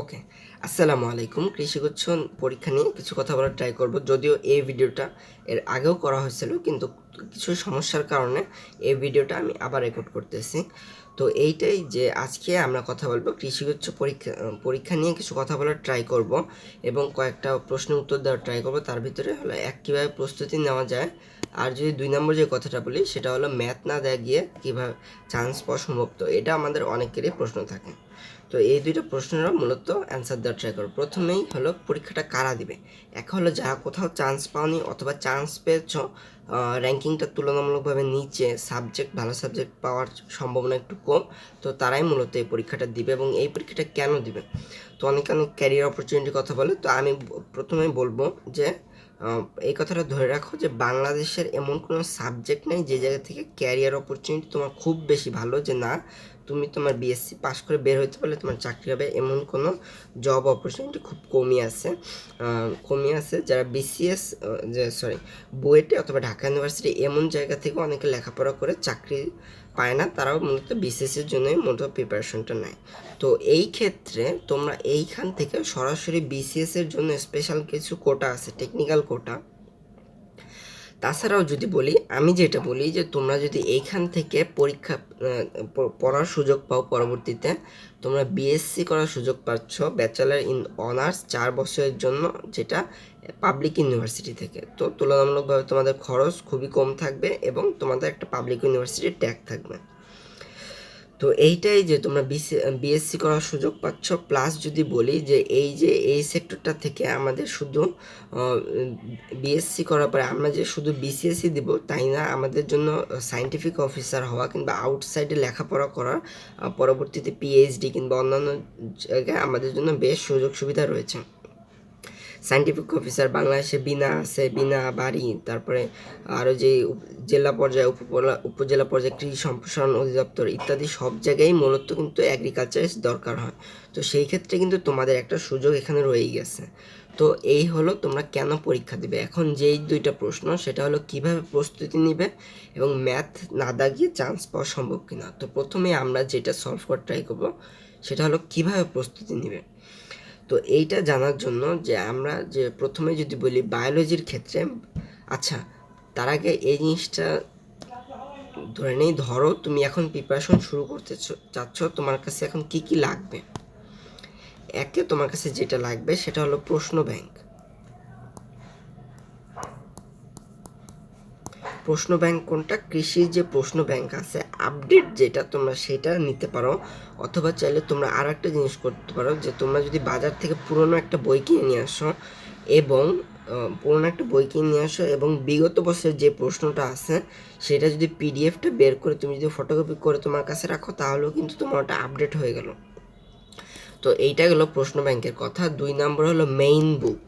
ওকে আসসালামু আলাইকুম। কৃষিগুচ্ছ পরীক্ষা নিয়ে কিছু কথা বলার ট্রাই করব। যদিও এই ভিডিওটা এর আগেও করা হয়েছিল, কিন্তু কিছু সমস্যার কারণে এই ভিডিওটা আমি আবার রেকর্ড করতেছি। তো এইটাই যে আজকে আমরা কথা বলব কৃষিগুচ্ছ পরীক্ষা পরীক্ষা নিয়ে কিছু কথা বলার ট্রাই করব এবং কয়েকটা প্রশ্নের উত্তর দেওয়ার ট্রাই করব। তার ভিতরে হলো এক, কীভাবে প্রস্তুতি নেওয়া যায় আর যদি দুই নম্বর যে কথাটা বলি, সেটা হলো ম্যাথ না দেয়া গিয়ে কীভাবে চান্স পাওয়া সম্ভব? তো এটা আমাদের অনেকেরই প্রশ্ন থাকে। তো এই দুইটা প্রশ্নেরও মূলত অ্যান্সার দেওয়ার ট্রাই করো প্রথমেই হলো পরীক্ষাটা কারা দিবে? এক হলো যারা কোথাও চান্স পাওনি অথবা চান্স পেয়েছ র্যাঙ্কিংটা তুলনামূলকভাবে নিচে সাবজেক্ট ভালো সাবজেক্ট পাওয়ার সম্ভাবনা একটু কম, তো তারাই মূলত এই পরীক্ষাটা দিবে এবং এই পরীক্ষাটা কেন দিবে? তো অনেক অনেক ক্যারিয়ার অপরচুনিটির কথা বলে, তো আমি প্রথমেই বলব যে এই কথাটা ধরে রাখো যে বাংলাদেশের এমন কোনো সাবজেক্ট নেই যে জায়গা থেকে ক্যারিয়ার অপরচুনিটি তোমার খুব বেশি ভালো যে না, তুমি তোমার বিএসসি পাশ করে বের হইতে পারলে তোমার চাকরি হবে। এমন কোনো জব অপরচুনিটি খুব কমই আছে। কমই আছে যারা বিসিএস যে সরি বুয়েটে অথবা ঢাকা ইউনিভার্সিটি এমন জায়গা থেকে অনেকে লেখাপড়া করে চাকরি পায় না, তারাও মূলত বিসিএসের জন্যই মূলত প্রিপারেশনটা নেয়। তো এই ক্ষেত্রে তোমরা এইখান থেকে সরাসরি বিসিএসের জন্য স্পেশাল কিছু কোটা আছে টেকনিক্যাল কোটা তাছাড়াও যদি বলি, আমি যেটা বলি যে তোমরা যদি এইখান থেকে পরীক্ষা পড়ার সুযোগ পাও পরবর্তীতে, তোমরা বিএসসি করার সুযোগ পাচ্ছ ব্যাচেলার ইন অনার্স চার বছরের জন্য, যেটা পাবলিক ইউনিভার্সিটি থেকে। তো তুলনামূলকভাবে তোমাদের খরচ খুবই কম থাকবে এবং তোমাদের একটা পাবলিক ইউনিভার্সিটির ট্যাগ থাকবে। তো এইটাই যে তোমরা বিএসসি করার সুযোগ পাচ্ছ প্লাস যদি বলি যে এই যে এই সেক্টরটা থেকে আমাদের শুধু বিএসসি করার পরে আমরা যে শুধু বিসিএসসি দিব, তাই না? আমাদের জন্য সাইন্টিফিক অফিসার হওয়া কিংবা আউটসাইডে লেখাপড়া করার পরবর্তীতে পিএইচডি কিংবা অন্যান্য জায়গায় আমাদের জন্য বেশ সুযোগ সুবিধা রয়েছে। সাইন্টিফিক অফিসার বাংলাদেশে বিনা আছে, বিনা বাড়ি, তারপরে আরও যে জেলা পর্যায়ে উপজেলা উপজেলা পর্যায়ে কৃষি সম্প্রসারণ অধিদপ্তর ইত্যাদি সব জায়গায় মূলত কিন্তু অ্যাগ্রিকালচারের দরকার হয়। তো সেই ক্ষেত্রে কিন্তু তোমাদের একটা সুযোগ এখানে রয়েই গেছে। তো এই হলো তোমরা কেন পরীক্ষা দিবে? এখন যেই দুইটা প্রশ্ন, সেটা হলো কীভাবে প্রস্তুতি নিবে এবং ম্যাথ না দাগিয়ে চান্স পাওয়া সম্ভব কিনা? তো প্রথমে আমরা যেটা সলভ করার ট্রাই করব, সেটা হলো কীভাবে প্রস্তুতি নিবে? তো এইটা জানার জন্য যে আমরা যে প্রথমে যদি বলি বায়োলজির ক্ষেত্রে আচ্ছা তার আগে এই জিনিসটা ধরে নেই, ধরো তুমি এখন প্রিপারেশন শুরু করতে চাচ্ছ, তোমার কাছে এখন কি কি লাগবে? একে তোমার কাছে যেটা লাগবে সেটা হলো প্রশ্ন ব্যাংক প্রশ্ন ব্যাংক কোনটা? কৃষির যে প্রশ্ন ব্যাংক আছে আপডেট যেটা তোমরা সেটা নিতে পারো। অথবা চাইলে তোমরা আর একটা জিনিস করতে পারো, যে তোমরা যদি বাজার থেকে পুরনো একটা বই কিনে নিয়ে আসো এবং পুরনো একটা বই কিনে নিয়ে আসো এবং বিগত বছরের যে প্রশ্নটা আছে, সেটা যদি পিডিএফটা বের করে তুমি যদি ফটোকপি করে তোমার কাছে রাখো, তাহলেও কিন্তু তোমার ওটা আপডেট হয়ে গেল। তো এইটা গেলো প্রশ্ন ব্যাংকের কথা। দুই নম্বর হলো মেইন বুক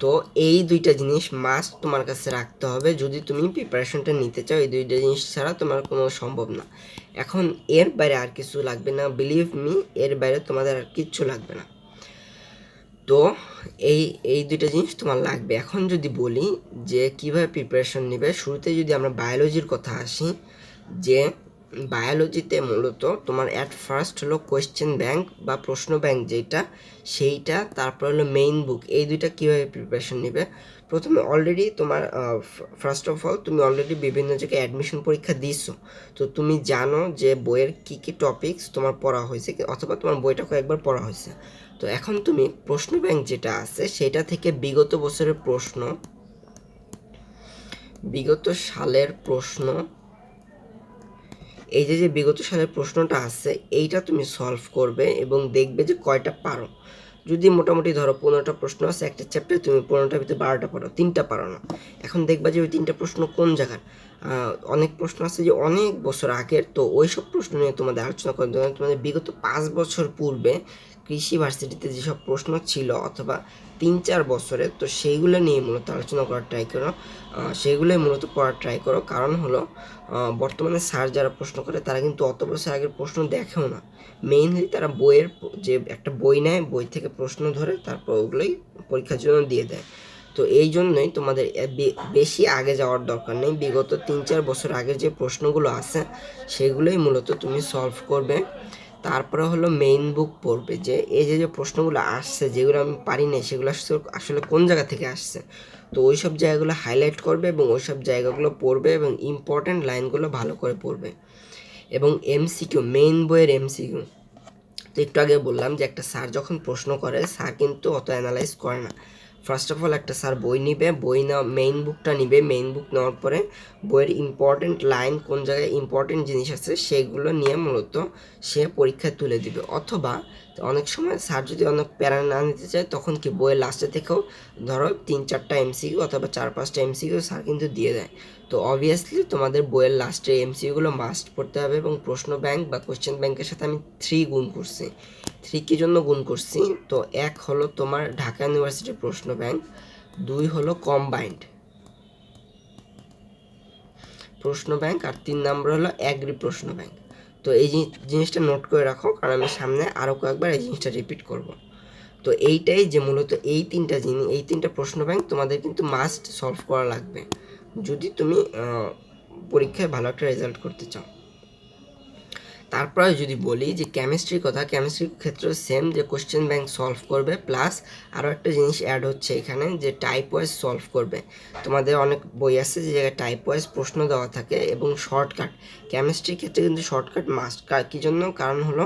তো এই দুইটা জিনিস মাস্ট তোমার কাছে রাখতে হবে। যদি তুমি প্রিপারেশনটা নিতে চাও, এই দুইটা জিনিস ছাড়া তোমার কোনো সম্ভব না। এখন এর বাইরে আর কিছু লাগবে না। বিলিভ মি এর বাইরে তোমাদের আর কিচ্ছু লাগবে না। তো এই এই দুইটা জিনিস তোমার লাগবে। এখন যদি বলি যে কীভাবে প্রিপারেশন নেবে শুরুতে যদি আমরা বায়োলজির কথা আসি, যে বায়োলজিতে মূলত তোমার অ্যাট ফার্স্ট হলো কোয়েশ্চেন ব্যাংক বা প্রশ্ন ব্যাংক যেটা সেইটা, তারপর হলো মেইন বুক এই দুইটা কীভাবে প্রিপারেশন নেবে? প্রথমে অলরেডি তোমার ফার্স্ট অফ অল তুমি অলরেডি বিভিন্ন জায়গায় অ্যাডমিশন পরীক্ষা দিছো। তো তুমি জানো যে বইয়ের কী কী টপিকস তোমার পড়া হয়েছে, অথবা তোমার বইটা কয়েকবার পড়া হয়েছে। তো এখন তুমি প্রশ্ন ব্যাংক যেটা আছে, সেটা থেকে বিগত বছরের প্রশ্ন, বিগত সালের প্রশ্ন এই যে যে বিগত সালের প্রশ্নটা আছে, এইটা তুমি সলভ করবে এবং দেখবে যে কয়টা পারো। যদি মোটামুটি ধরো পনেরোটা প্রশ্ন আছে, একটা চ্যাপ্টার তুমি পনেরোটার ভিতরে বারোটা পারো, তিনটা পারো না। এখন দেখবা যে ওই তিনটা প্রশ্ন কোন জায়গার? অনেক প্রশ্ন আছে যে অনেক বছর আগের, তো ওই সব প্রশ্ন নিয়ে তোমাদের আলোচনা করার জন্য তোমাদের বিগত পাঁচ বছর পূর্বে কৃষি ভার্সিটিতে যেসব প্রশ্ন ছিল অথবা তিন চার বছরে, তো সেইগুলো নিয়ে মূলত আলোচনা করার ট্রাই করো। সেইগুলোই মূলত পড়ার ট্রাই করো। কারণ হলো বর্তমানে স্যার যারা প্রশ্ন করে, তারা কিন্তু অত বছর আগের প্রশ্ন দেখেও না। মেইনলি তারা বইয়ের যে একটা বই নেয়, বই থেকে প্রশ্ন ধরে তারপর ওগুলোই পরীক্ষার জন্য দিয়ে দেয়। তো এই জন্যই তোমাদের বেশি আগে যাওয়ার দরকার নেই। বিগত তিন চার বছর আগের যে প্রশ্নগুলো আছে, সেগুলোই মূলত তুমি সলভ করবে। তারপরে হলো মেইন বুক পড়বে যে, এই যে যে প্রশ্নগুলো আসছে, যেগুলো আমি পারি না সেগুলো আসলে- কোন জায়গা থেকে আসছে? তো ওই সব জায়গাগুলো হাইলাইট করবে এবং ওই সব জায়গাগুলো পড়বে এবং ইম্পর্ট্যান্ট লাইনগুলো ভালো করে পড়বে। এবং এমসিকিউ মেইন বইয়ের এমসিকিউ তো একটু আগে বললাম যে, একটা স্যার যখন প্রশ্ন করে স্যার কিন্তু অত অ্যানালাইজ করে না। ফার্স্ট অফ অল একটা স্যার বই নিবে, বই না মেইন বুকটা নিবে। মেইন বুক নেওয়ার পরে বইয়ের ইম্পর্টেন্ট লাইন কোন জায়গায় ইম্পর্টেন্ট জিনিস আছে সেগুলো নিয়ে মূলত সে পরীক্ষায় তুলে দিবে। অথবা অনেক সময় স্যার যদি অনেক প্যারা না নিতে চায়, তখন কি বইয়ের লাস্টে থেকেও ধরো তিন, চারটা এমসিকিউ অথবা চার, পাঁচটা এমসিকিউ স্যার কিন্তু দিয়ে দেয়। তো অবভিয়াসলি তোমাদের বইয়ের লাস্টে এমসিকিউগুলো মাস্ট পড়তে হবে এবং প্রশ্ন ব্যাংক বা কোশ্চেন ব্যাংকের সাথে আমি থ্রি গুণ করছি। থ্রি কী জন্য গুণ করছি? তো এক হলো তোমার ঢাকা ইউনিভার্সিটির প্রশ্ন ব্যাংক দুই হলো কম্বাইন্ড প্রশ্ন ব্যাংক আর তিন নম্বর হলো অ্যাগ্রি প্রশ্ন ব্যাংক তো এই জিনিসটা নোট করে রাখো কারণ আমি সামনে আরও কয়েকবার এই জিনিসটা রিপিট করব। তো এইটাই যে মূলত এই তিনটা জিনিস এই তিনটা প্রশ্ন ব্যাংক তোমাদের কিন্তু মাস্ট সলভ করা লাগবে। যদি তুমি পরীক্ষায় ভালো একটা রেজাল্ট করতে চাও। তারপরে যদি বলি যে কেমিস্ট্রির কথা কেমিস্ট্রির ক্ষেত্রে সেম যে কোশ্চেন ব্যাংক সলভ করবে প্লাস আরও একটা জিনিস অ্যাড হচ্ছে এখানে যে টাইপ ওয়াইজ সলভ করবে। তোমাদের অনেক বই আছে যে জায়গায় টাইপ ওয়াইজ প্রশ্ন দেওয়া থাকে এবং শর্টকাট কেমিস্ট্রির ক্ষেত্রে কিন্তু শর্টকাট মাস্ট কী জন্য? কারণ হলো,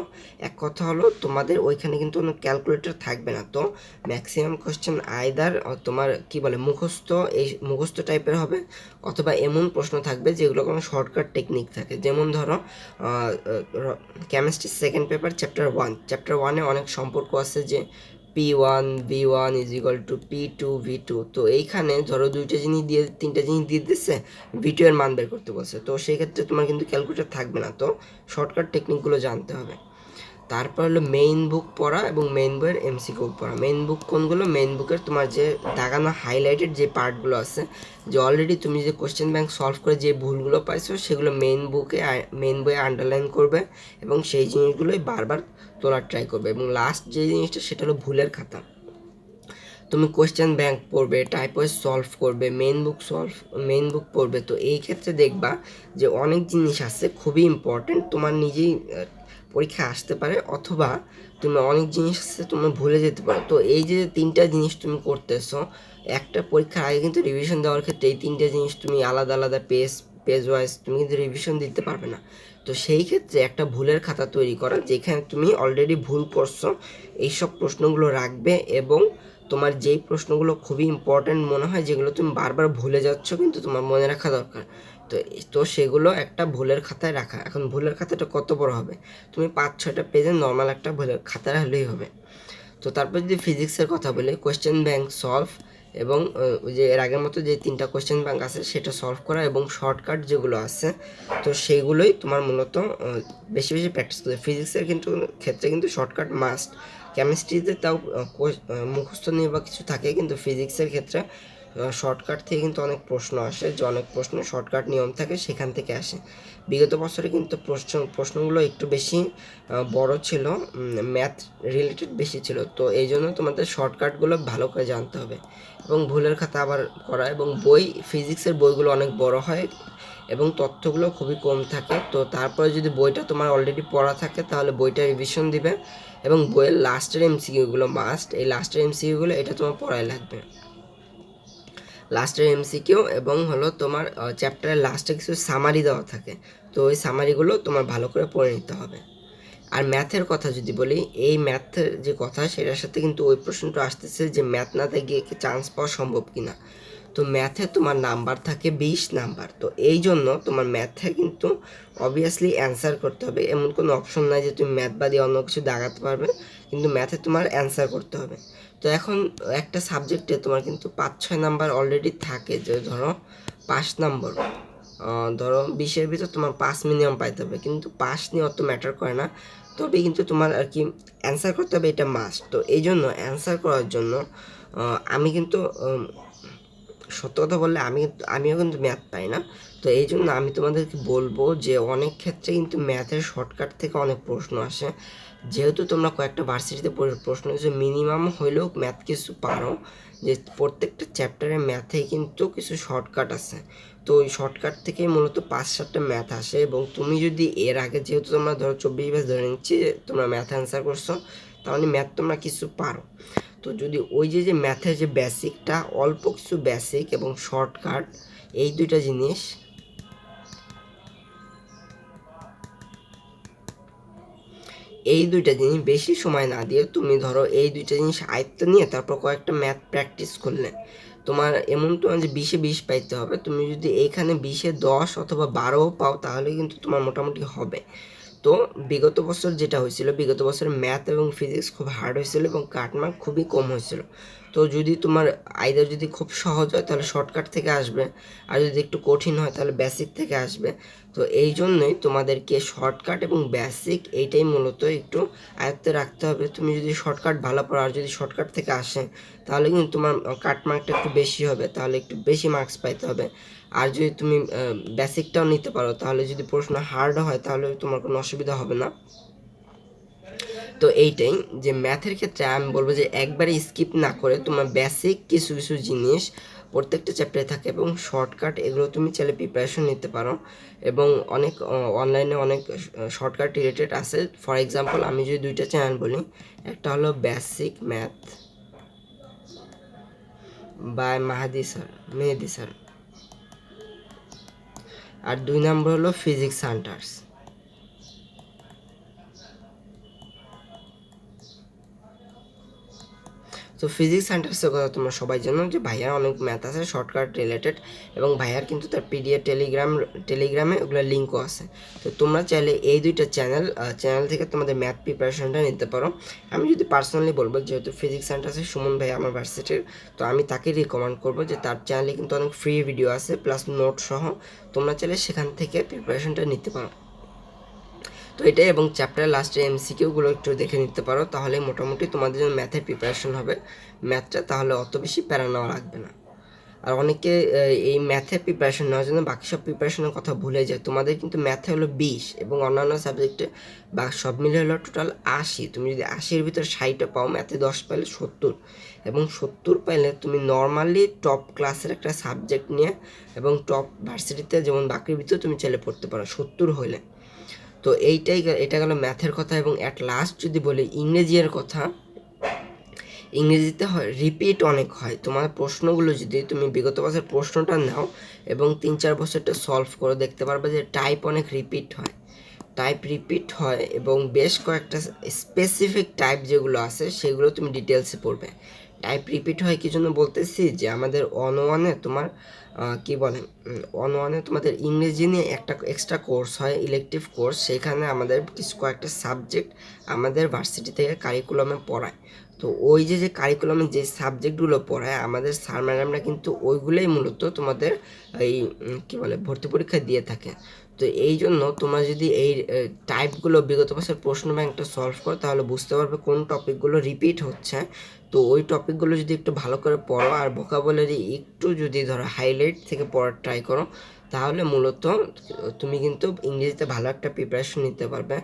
এক কথা হলো তোমাদের ওইখানে কিন্তু কোনো ক্যালকুলেটর থাকবে না। তো ম্যাক্সিমাম কোশ্চেন আইদার তোমার কি বলে, মুখস্থ, এই মুখস্থ টাইপের হবে, অথবা এমন প্রশ্ন থাকবে যেগুলো কোনো শর্টকাট টেকনিক থাকে। যেমন ধরো chemistry second paper chapter one chapter ওয়ানে অনেক সম্পর্ক আছে যে P one V one is equal to P two V two তো এইখানে ধরো দুইটা জিনিস দিয়ে, তিনটা জিনিস দিয়ে দিচ্ছে ভি টু এর মান বের করতে বলছে। তো সেই ক্ষেত্রে তোমার কিন্তু ক্যালকুলেটর থাকবে না। তো শর্টকাট টেকনিকগুলো জানতে হবে। তারপর হলো মেইন বুক পড়া এবং মেইন বইয়ের এমসিকিউ পড়া। মেইন বুক কোনগুলো? মেইন বুকের তোমার যে দাগানো হাইলাইটেড যে পার্টগুলো আছে, যে অলরেডি তুমি যে কোশ্চেন ব্যাংক সলভ করে যে ভুলগুলো পাইছো, সেগুলো মেইন বুকে মেইন বইয়ে আন্ডারলাইন করবে এবং সেই জিনিসগুলোই বারবার তোলার ট্রাই করবে। এবং লাস্ট যে জিনিসটা, সেটা হলো ভুলের খাতা। তুমি কোয়েশ্চেন ব্যাংক পড়বে টাইপ ওয়াইজ সলভ করবে main book solve main book পড়বে। তো এই ক্ষেত্রে দেখবা যে অনেক জিনিস আছে খুবই ইম্পর্টেন্ট তোমার নিজেই পরীক্ষা আসতে পারে, অথবা তুমি অনেক জিনিস তুমি ভুলে যেতে পারো। তো এই যে তিনটা জিনিস তুমি করতেছো, একটা পরীক্ষার আগে কিন্তু রিভিশন দেওয়ার ক্ষেত্রে এই তিনটা জিনিস তুমি আলাদা আলাদা পেজ পেজ ওয়াইজ তুমি কিন্তু রিভিশন দিতে পারবে না। তো সেই ক্ষেত্রে একটা ভুলের খাতা তৈরি করা, যেখানে তুমি অলরেডি ভুল করছ, এইসব প্রশ্নগুলো রাখবে এবং তোমার যেই প্রশ্নগুলো খুবই ইম্পর্ট্যান্ট মনে হয়, যেগুলো তুমি বারবার ভুলে যাচ্ছ কিন্তু তোমার মনে রাখা দরকার। তো তো সেগুলো একটা ভুলের খাতায় রাখা। এখন ভুলের খাতাটা কত বড় হবে? তুমি পাঁচ, ছয়টা পেজে নর্মাল একটা ভুলের খাতা হলেই হবে। তো তারপর যদি ফিজিক্সের কথা বলি কোয়েশ্চেন ব্যাংক সলভ এবং যে এর আগের মতো যে তিনটা কোয়েশ্চেন ব্যাংক আছে, সেটা সলভ করা এবং শর্টকাট যেগুলো আছে, তো সেইগুলোই তোমার মূলত বেশি বেশি প্র্যাকটিস করতে ফিজিক্সের কিন্তু, ক্ষেত্রে কিন্তু শর্টকাট মাস্ট কেমিস্ট্রিতে তাও মুখস্থ নিয়ে বা কিছু থাকে, কিন্তু ফিজিক্সের ক্ষেত্রে শর্টকাট থেকে কিন্তু অনেক প্রশ্ন আসে, যে অনেক প্রশ্ন শর্টকাট নিয়ম থাকে, সেখান থেকে আসে। বিগত বছরে কিন্তু প্রশ্ন, প্রশ্নগুলো একটু বেশি বড় ছিল ম্যাথ রিলেটেড বেশি ছিল, তো এই জন্য তোমাদের শর্টকাটগুলো ভালো করে জানতে হবে। এবং ভুলের খাতা আবার করা, এবং বই ফিজিক্সের বইগুলো অনেক বড় হয়, এবং তথ্যগুলো খুবই কম থাকে, তো তারপরে যদি বইটা তোমার অলরেডি পড়া থাকে, তাহলে বইটা রিভিশন দিবে। এবং বইয়ের লাস্টের এমসিকিউগুলো মাস্ট এই লাস্টের এমসিকিউগুলো এটা তোমার পড়ায় লাগবে। লাস্টের এমসিকিউ এবং হলো তোমার চ্যাপ্টারের লাস্টে কিছু সামারি দেওয়া থাকে। তো ওই সামারিগুলো তোমার ভালো করে পড়ে নিতে হবে। আর ম্যাথের কথা যদি বলি, এই ম্যাথের যে কথা, সেটার সাথে কিন্তু ওই প্রশ্নটা আসতেছে যে ম্যাথ নাতে গিয়ে চান্স পাওয়া সম্ভব কিনা। তো ম্যাথে তোমার নাম্বার থাকে বিশ নাম্বার তো এই জন্য তোমার ম্যাথে কিন্তু অবভিয়াসলি অ্যান্সার করতে হবে। এমন কোনো অপশন নাই যে তুমি ম্যাথ বাদে অন্য কিছু দাগাতে পারবে, কিন্তু ম্যাথে তোমার অ্যান্সার করতে হবে। তো এখন একটা সাবজেক্টে তোমার কিন্তু পাঁচ, ছয় নাম্বার অলরেডি থাকে, যে ধরো পাঁচ নম্বর ধরো বিশের ভিতর তোমার পাঁচ মিনিমাম পাইতে হবে, কিন্তু পাস নিয়ে অত ম্যাটার করে না। তবে কিন্তু তোমার আর কি অ্যান্সার করতে হবে, এটা মাস্ট তো এই জন্য অ্যান্সার করার জন্য আমি কিন্তু সত্য কথা বললে আমি, আমিও কিন্তু ম্যাথ পাই না। তো এই জন্য আমি তোমাদেরকে বলব যে অনেক ক্ষেত্রে কিন্তু ম্যাথের শর্টকাট থেকে অনেক প্রশ্ন আসে। যেহেতু তোমরা কয়েকটা ভার্সিটিতে প্রশ্ন হচ্ছে মিনিমাম হইলেও ম্যাথ কিছু পারো। যে প্রত্যেকটা চ্যাপ্টারে ম্যাথে কিন্তু কিছু শর্টকাট আছে। তো ওই শর্টকাট থেকেই মূলত পাঁচ, সাতটা ম্যাথ আসে এবং তুমি যদি এর আগে যেহেতু তোমরা ধরো চব্বিশ ব্যাস ধরে নিচ্ছি যে তোমরা ম্যাথ অ্যান্সার করছ, তাহলে ম্যাথ তোমরা কিছু পারো। তো যদি ওই যে যে ম্যাথের যে বেসিকটা অল্প কিছু বেসিক এবং শর্টকাট এই দুইটা জিনিস এই দুইটা জিনিস বেশি সময় না দিয়ে তুমি ধরো এই দুইটা জিনিস আয়ত্ত নিয়ে তারপর কয়েকটা ম্যাথ প্র্যাকটিস করলে তোমার এমন তো না যে বিশে বিশ পাইতে হবে, তুমি যদি এইখানে বিশে দশ অথবা বারোও পাও তাহলে কিন্তু তোমার মোটামুটি হবে। তো বিগত বছর যেটা হয়েছিল, বিগত বছর ম্যাথ এবং ফিজিক্স খুব হার্ড হয়েছিল এবং কাটমার্ক খুবই কম হয়েছিল। তো যদি তোমার আইদার যদি খুব সহজ হয়, তাহলে শর্টকাট থেকে আসবে। আর যদি একটু কঠিন হয়, তাহলে বেসিক থেকে আসবে। তো এই জন্যই তোমাদেরকে শর্টকাট এবং বেসিক এইটাই মূলত একটু আয়ত্তে রাখতে হবে। তুমি যদি শর্টকাট ভালো পড়ো আর যদি শর্টকাট থেকে আসে, তাহলে কিন্তু তোমার কাট মার্কটা একটু বেশি হবে, তাহলে একটু বেশি মার্কস পাইতে হবে। আর যদি তুমি বেসিকটাও নিতে পারো, তাহলে যদি প্রশ্ন হার্ড হয়, তাহলে তোমার কোনো অসুবিধা হবে না। তো এইটাই যে ম্যাথের ক্ষেত্রে আমি বলব যে একবারে স্কিপ না করে তোমার বেসিক কিছু কিছু জিনিস প্রত্যেকটা চ্যাপ্টারে থাকে এবং শর্টকাট এগুলো তুমি চাইলে প্রিপারেশন নিতে পারো। এবং অনেক অনলাইনে অনেক শর্টকাট রিলেটেড আছে। ফর এক্সাম্পল আমি যদি দুইটা চ্যানেল বলি, একটা হলো basic math by Mahadi sir Mehedi sir আর দুই নম্বর হলো ফিজিক্স হান্টার্স তো ফিজিক্স সেন্টার্সের কথা তোমরা সবাই জানো যে ভাইয়ার অনেক ম্যাথ আছে শর্টকাট রিলেটেড এবং ভাইয়ার কিন্তু তার পিডিএফ টেলিগ্রাম টেলিগ্রামে ওগুলো লিঙ্কও আছে। তো তোমরা চাইলে এই দুইটা চ্যানেল চ্যানেল থেকে তোমাদের ম্যাথ প্রিপারেশনটা নিতে পারো। আমি যদি পার্সোনালি বলব, যেহেতু ফিজিক্স সেন্টার্সে সুমন ভাই আমার ভার্সিটির তো আমি তাকে রিকমেন্ড করব যে তার চ্যানেলে কিন্তু অনেক ফ্রি ভিডিও আছে প্লাস নোট সহ। তোমরা চাইলে সেখান থেকে প্রিপারেশনটা নিতে পারো। তো এটাই এবং চ্যাপ্টার লাস্টে এম এমসিকিউগুলো একটু দেখে নিতে পারো, তাহলে মোটামুটি তোমাদের জন্য ম্যাথের প্রিপারেশন হবে। ম্যাথটা তাহলে অত বেশি প্যারা নেওয়া লাগবে না। আর অনেকে এই ম্যাথের প্রিপারেশন নেওয়ার জন্য বাকি সব প্রিপারেশনের কথা ভুলে যায়। তোমাদের কিন্তু ম্যাথে হলো বিশ এবং অন্যান্য সাবজেক্টে বা সব মিলে হলো টোটাল আশি। তুমি যদি আশির ভিতরে ষাটটা পাও ম্যাথে দশ পাইলে সত্তর। এবং সত্তর পাইলে তুমি নর্মালি টপ ক্লাসের একটা সাবজেক্ট নিয়ে এবং টপ ভার্সিটিতে যেমন বাকির ভিতরে তুমি চাইলে পড়তে পারো। সত্তর হইলে। তো এইটাই এটা গেল ম্যাথের কথা এবং অ্যাট লাস্ট যদি বলি ইংরেজির কথা, ইংরেজিতে হয় রিপিট অনেক হয়। তোমার প্রশ্নগুলো যদি তুমি বিগত বছর প্রশ্নটা নাও এবং তিন চার বছরটা সলভ করে দেখতে পারবে যে টাইপ অনেক রিপিট হয়। টাইপ রিপিট হয় এবং বেশ কয়েকটা স্পেসিফিক টাইপ যেগুলো আছে, সেগুলো তুমি ডিটেলসে পড়বে। টাইপ রিপিট হয় কি জন্য বলতেছি যে আমাদের অন ওয়ানে তোমার কি বলে অন ওয়ানে তোমাদের ইংরেজি নিয়ে একটা এক্সট্রা কোর্স হয় ইলেকটিভ কোর্স সেখানে আমাদের কিছু কয়েকটা সাবজেক্ট আমাদের ভার্সিটি থেকে কারিকুলামে পড়ায়। তো ওই যে যে কারিকুলামে যে সাবজেক্টগুলো পড়ায়, আমাদের স্যার ম্যাডামরা কিন্তু ওইগুলোই মূলত তোমাদের এই কি বলে, ভর্তি পরীক্ষা দিয়ে থাকে। তো এই জন্য তোমরা যদি এই টাইপগুলো বিগত বছর প্রশ্ন ব্যাংকটা সলভ করো, তাহলে বুঝতে পারবে কোন টপিকগুলো রিপিট হচ্ছে। তো ওই টপিকগুলো যদি একটু ভালো করে পড়ো, আর ভোকাবুলারি একটু যদি ধরো হাইলাইট থেকে পড়ার ট্রাই করো, তাহলে মূলত, তুমি কিন্তু ইংরেজিতে ভালো একটা প্রিপারেশন নিতে পারবে।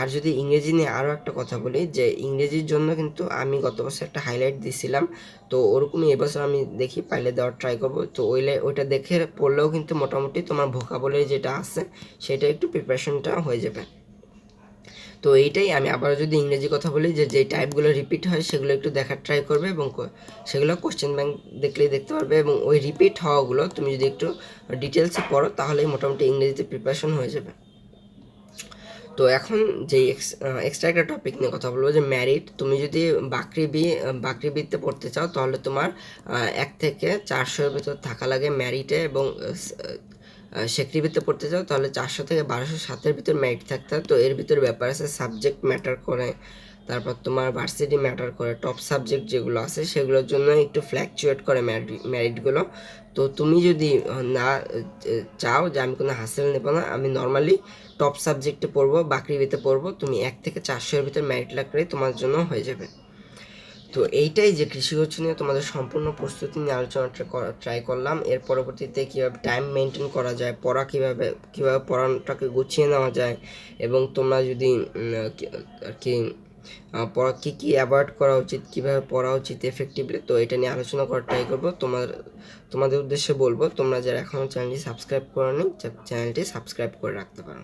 আর যদি ইংরেজি নিয়ে আরও একটা কথা বলি, যে ইংরেজির জন্য কিন্তু আমি গত বছর একটা হাইলাইট দিছিলাম। তো ওরকমই এবছর আমি দেখি, পাইলে দেওয়ার ট্রাই করব। তো ওইলে ওইটা দেখে পড়লেও কিন্তু মোটামুটি তোমার ভোকাবুলারি যেটা আছে, সেটা একটু প্রিপারেশনটা হয়ে যাবে। তো এইটাই আমি আবার যদি ইংরেজি কথা বলি, যে যে টাইপগুলো রিপিট হয়, সেগুলো একটু দেখার ট্রাই করবে এবং সেগুলো কোশ্চেন ব্যাংক দেখলেই দেখতে পারবে এবং ওই রিপিট হওয়াগুলো তুমি যদি একটু ডিটেলসে পড়ো, তাহলেই মোটামুটি ইংরেজিতে প্রিপারেশন হয়ে যাবে। তো এখন যে এক্সট্রা একটা টপিক নিয়ে কথা বলব যে ম্যারিড তুমি যদি বাকরি বি, বাকরি বিতে পড়তে চাও, তাহলে তোমার এক থেকে চারশোর ভিতর থাকা লাগে ম্যারিটে এবং সেক্রিবিতে পড়তে চাও, তাহলে চারশো থেকে বারোশো সাতের ভিতর ম্যারিট থাকতে হয়। তো এর ভিতর ব্যাপার আছে সাবজেক্ট ম্যাটার করে। তারপর তোমার ভার্সিটি ম্যাটার করে টপ সাবজেক্ট যেগুলো আছে সেগুলোর জন্য একটু ফ্ল্যাকচুয়েট করে ম্যারিটগুলো তো তুমি যদি না চাও যে আমি কোনো হাসেল নেব না, আমি নর্মালি টপ সাবজেক্টে পড়ব বাকরি বিতে পড়ব, তুমি এক থেকে চারশোর ভিতর ম্যারিট লাগলে তোমার জন্য হয়ে যাবে। তো এইটাই যে কৃষিগচ্ছ নিয়ে তোমাদের সম্পূর্ণ প্রস্তুতি নিয়ে আলোচনা ট্রাই করলাম। এর পরবর্তীতে কীভাবে টাইম মেনটেন করা যায়, পড়া কীভাবে কীভাবে পড়াটাকে গুছিয়ে নেওয়া যায়, এবং তোমরা যদি আর কি পড়া কী কী অ্যাভয়েড করা উচিত, কীভাবে পড়া উচিত এফেক্টিভলি তো এটা নিয়ে আলোচনা করার ট্রাই করব। তোমার তোমাদের উদ্দেশ্যে বলব, তোমরা যারা এখনও চ্যানেলটি সাবস্ক্রাইব করোনি চ্যানেলটি সাবস্ক্রাইব করে রাখতে পারো।